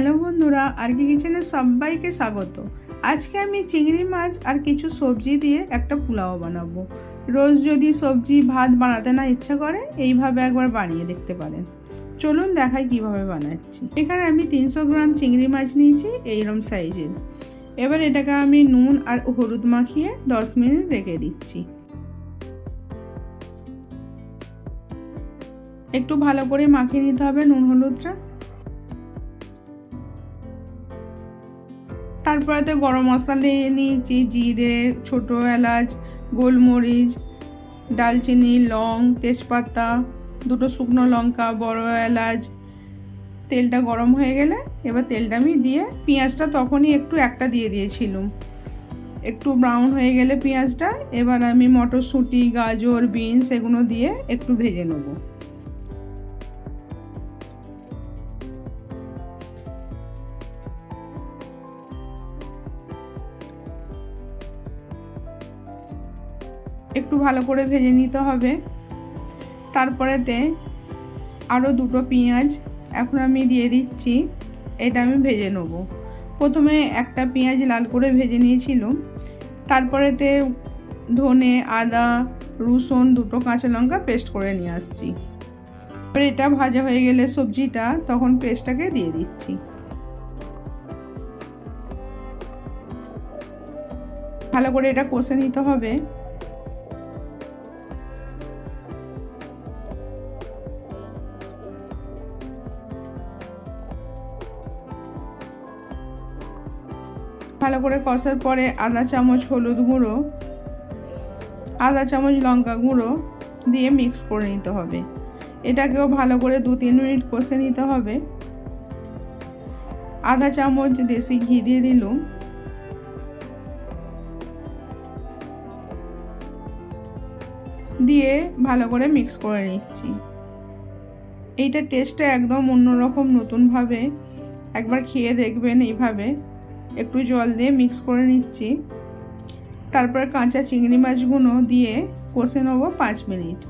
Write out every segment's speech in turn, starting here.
Hello বন্ধুরা আর কি কিচেনে সবাইকে স্বাগত। আজকে আমি চিংড়ি মাছ আর কিছু সবজি দিয়ে একটা পোলাও বানাবো। রোজ যদি সবজি, ভাত বানাতে না ইচ্ছা করে, এইভাবে একবার বানিয়ে দেখতে পারেন। চলুন দেখাই কীভাবে বানাচ্ছি। এখানে আমি তিনশো গ্রাম চিংড়ি মাছ নিয়েছি এইরকম সাইজের। এবার এটাকে আমি নুন আর হলুদ মাখিয়ে দশ মিনিট রেখে দিচ্ছি। একটু ভালো করে মাখিয়ে নিতে হবে নুন হলুদটা। তারপরে তো গরম মশলা নিয়ে নিয়েছি, জিরে, ছোটো এলাচ, গোলমরিচ, ডালচিনি, লং, তেজপাতা, দুটো শুকনো লঙ্কা, বড় এলাচ। তেলটা গরম হয়ে গেলে এবার তেলটা আমি দিয়ে পেঁয়াজটা তখনই একটু একটা দিয়ে দিয়েছিলাম। একটু ব্রাউন হয়ে গেলে পেঁয়াজটা, এবার আমি মটরশুঁটি, গাজর বিনস এগুলো দিয়ে একটু ভেজে নেব। একটু ভালো করে ভেজে নিতে হবে। তারপরেতে আরও দুটো পেঁয়াজ এখন আমি দিয়ে দিচ্ছি, এটা আমি ভেজে নেব। প্রথমে একটা পেঁয়াজ লাল করে ভেজে নিয়েছিলাম, তারপরেতে ধনে, আদা, রসুন, দুটো কাঁচা লঙ্কা পেস্ট করে নিয়ে আসছি। এবার এটা ভাজা হয়ে গেলে সবজিটা, তখন পেস্টটাকে দিয়ে দিচ্ছি। ভালো করে এটা কষে নিতে হবে। ভালো করে কষার পরে আধা চামচ, হলুদ গুঁড়ো আধা চামচ, লঙ্কা গুঁড়ো দিয়ে মিক্স করে নিতে হবে। এটাকেও ভালো করে দু তিন মিনিট কষে নিতে হবে। আধা চামচ দেশি ঘি দিয়ে দিলুম। দিয়ে ভালো করে মিক্স করে নিচ্ছি। এইটা টেস্টটা একদম অন্যরকম, নতুনভাবে। একবার খেয়ে দেখবেন এইভাবে। একটু জল দিয়ে মিক্স করে নিচ্ছি। তারপর কাঁচা চিংড়ি মাছগুলো দিয়ে কষে নেব পাঁচ মিনিট।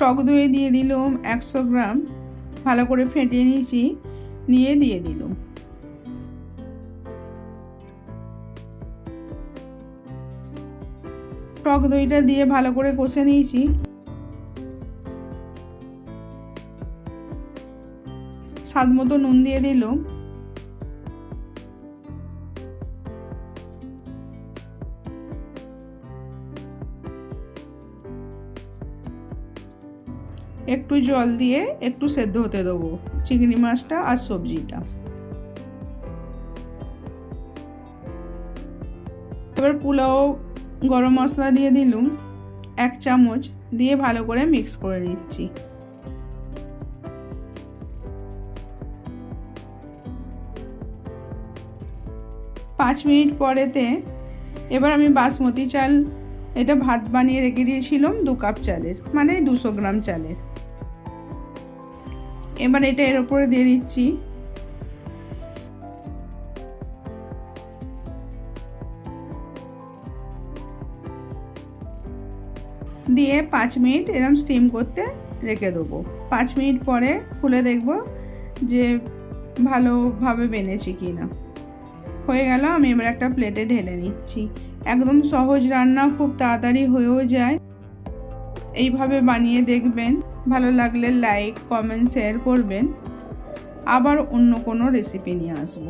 টক দই দিয়ে দিলাম একশো গ্রাম। ভালো করে ফেটিয়ে নিয়েছি, নিয়ে দিয়ে দিলাম। টক দইটা দিয়ে ভালো করে কষে নিয়েছি। স্বাদ মতো নুন দিয়ে দিল। একটু জল দিয়ে একটু সেদ্ধ হতে দেবো, চিংড়ি মাছটা আর সবজিটা। এবার পোলাও গরম মশলা দিয়ে দিলুম, এক চামচ দিয়ে ভালো করে মিক্স করে নিচ্ছি। পাঁচ মিনিট পরেতে এবার আমি বাসমতি চাল, এটা ভাত বানিয়ে রেখে দিয়েছিলাম দু কাপ চালের মানে দুশো গ্রাম চালের। এবার এটা এর উপরে দিয়ে দিচ্ছি দিয়ে পাঁচ মিনিট এরম স্টিম করতে রেখে দেবো। পাঁচ মিনিট পরে খুলে দেখব যে ভালোভাবে বেনেছি কি না হয়ে গেল, আমি এবার একটা প্লেটে ঢেলে নিচ্ছি। একদম সহজ রান্না, খুব তাড়াতাড়ি হয়েও যায়। এইভাবে বানিয়ে দেখবেন, ভালো লাগলে লাইক কমেন্ট শেয়ার করবেন। আবার অন্য কোনো রেসিপি নিয়ে আসব।